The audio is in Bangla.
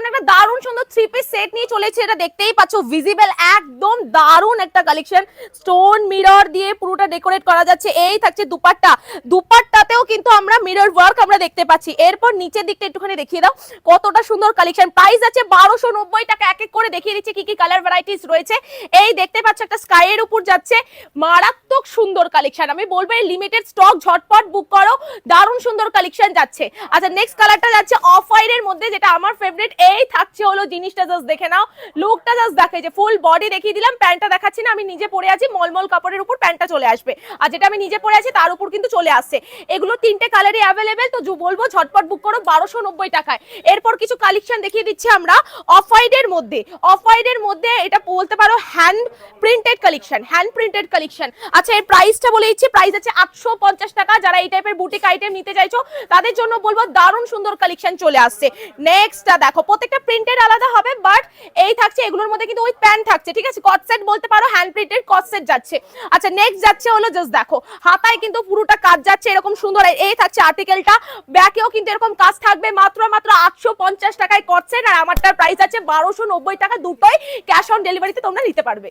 জন্য একটা দারুণ সুন্দর থ্রি পিস সেট নিয়ে চলেছে, এটা দেখতেই পাচ্ছ ভিজিবল একদম দারুণ একটা কালেকশন স্টোন মিরর দিয়ে পুরোটা ডেকোরেট করা যাচ্ছে, এই থাকছে দুপাট্টা। দুপাট্টাতেও কিন্তু আমরা মিরর ওয়ার্ক আমরা দেখতে পাচ্ছি। এরপর নিচের দিকটা একটুখানি দেখিয়ে দাও, কতটা সুন্দর কালেকশন প্রাইস আছে বারোশো নব্বই টাকা, এক এক করে দেখিয়ে দিচ্ছি কি কি কালার ভ্যারাইটিস রয়েছে। এই দেখতে পাচ্ছ একটা স্কাই এর উপর যাচ্ছে, মারাত্মক সুন্দর কালেকশন আমি বলব লিমিটেড স্টক ঝটপট বুক করো, দারুণ সুন্দর কালেকশন যাচ্ছে। আচ্ছা নেক্সট কালারটা যাচ্ছে অফ হোয়াইট এর মধ্যে, যেটা আমার ফেভারিট এই থাকছে হলো জিনিসটা জাস্ট দেখে নাও। লুকটা জাস্ট দেখে যে ফুল বডি দেখিয়ে দিলাম, প্যান্টটা দেখাচ্ছি না, আমি নিজে পরে আছি, মলমল কাপড়ের উপর প্যান্টটা চলে আসবে। আর যেটা আমি নিজে পরে আছি, তার উপর কিন্তু চলে আসছে। এগুলো তিনটে কালারই অ্যাভেলেবেল তো বলব ঝটপট বুক করো বারোশো নব্বই টাকায়। এরপর কিছু কালেকশন দেখিয়ে দিচ্ছি আমরা অফ হোয়াইট এর মধ্যে। অফ হোয়াইট এর মধ্যে এটা বলতে পারো hand printed collection hand printed collection আচ্ছা এর প্রাইসটা বলে দিচ্ছি প্রাইস আছে আটশো পঞ্চাশ টাকা। যারা এই টাইপের বুটিক আইটেম নিতে চাইছো, তাদের জন্য বলব দারুণ সুন্দর কালেকশন চলে আসছে। নেক্সটটা দেখো, প্রত্যেকটা প্রিন্টেড আলাদা হবে বাট এই থাকছে, এগুলোর মধ্যে কিন্তু ওই প্যান্ট থাকছে, ঠিক আছে? কট সেট বলতে পারো হ্যান্ড প্রিন্টেড কট সেট যাচ্ছে। আচ্ছা নেক্সট যাচ্ছে হলো জাস্ট দেখো, হাতায় কিন্তু পুরোটা কাজ যাচ্ছে এরকম সুন্দর এই থাকছে আর্টিকেলটা ব্যাকেও কিন্তু এরকম কাজ থাকবে, মাত্র মাত্র আটশো পঞ্চাশ টাকায় কট সেট আর আমারটার প্রাইস আছে বারোশো নব্বই টাকা, দুটোই ক্যাশ অন ডেলিভারিতে তোমরা নিতে পারবে।